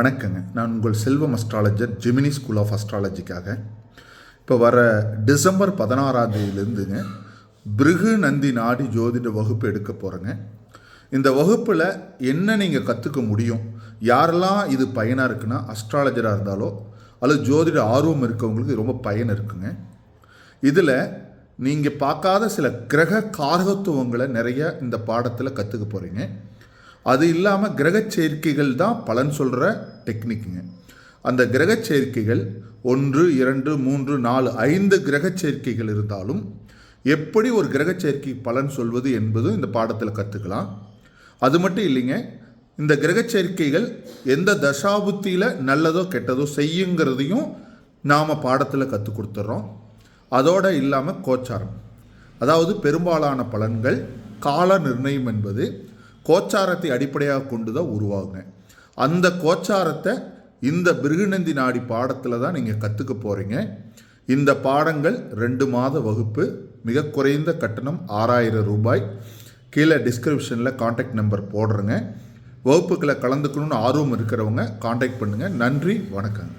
வணக்கங்க. நான் உங்கள் Selvam astrologer Gemini school of அஸ்ட்ராலஜிக்காக இப்போ வர டிசம்பர் பதினாறாம் தேதியிலேருந்துங்க பிருகு நந்தி நாடி ஜோதிட வகுப்பு எடுக்க போகிறேங்க இந்த வகுப்பில் என்ன நீங்கள் கற்றுக்க முடியும்? யாரெல்லாம் இது பயனாக இருக்குன்னா அஸ்ட்ராலஜராக இருந்தாலோ அல்லது ஜோதிட ஆர்வம் இருக்கவங்களுக்கு ரொம்ப பயன் இருக்குங்க. இதில் நீங்கள் பார்க்காத சில கிரக காரகத்துவங்களை நிறைய இந்த பாடத்தில் கற்றுக்க போகிறீங்க அது இல்லாமல் கிரக சேர்க்கைகள் தான் பலன் சொல்கிற டெக்னிக்குங்க அந்த கிரக சேர்க்கைகள் ஒன்று இரண்டு மூன்று நாலு ஐந்து கிரக சேர்க்கைகள் இருந்தாலும் எப்படி ஒரு கிரக சேர்க்கை பலன் சொல்வது என்பது இந்த பாடத்தில் கற்றுக்கலாம் அது மட்டும் இல்லைங்க இந்த கிரக சேர்க்கைகள் எந்த தசாபுத்தியில் நல்லதோ கெட்டதோ செய்யுங்கிறதையும் நாம் பாடத்தில் கற்றுக் கொடுத்துட்றோம் அதோடு இல்லாமல் கோச்சாரம். அதாவது பெரும்பாலான பலன்கள் கால நிர்ணயம் என்பது கோச்சாரத்தை அடிப்படையாக கொண்டு தான் உருவாகுங்க. அந்த கோச்சாரத்தை இந்த பிருகுநந்தி நாடி பாடத்தில் தான் நீங்கள் கற்றுக்க போகிறீங்க இந்த பாடங்கள் ரெண்டு மாத வகுப்பு மிக குறைந்த கட்டணம் ஆறாயிரம் ரூபாய். கீழே டிஸ்கிரிப்ஷனில் காண்டாக்ட் நம்பர் போடுறேங்க. வகுப்புகளை கலந்துக்கணும்னு ஆர்வம் இருக்கிறவங்க காண்டாக்ட் பண்ணுங்கள் நன்றி வணக்கங்க.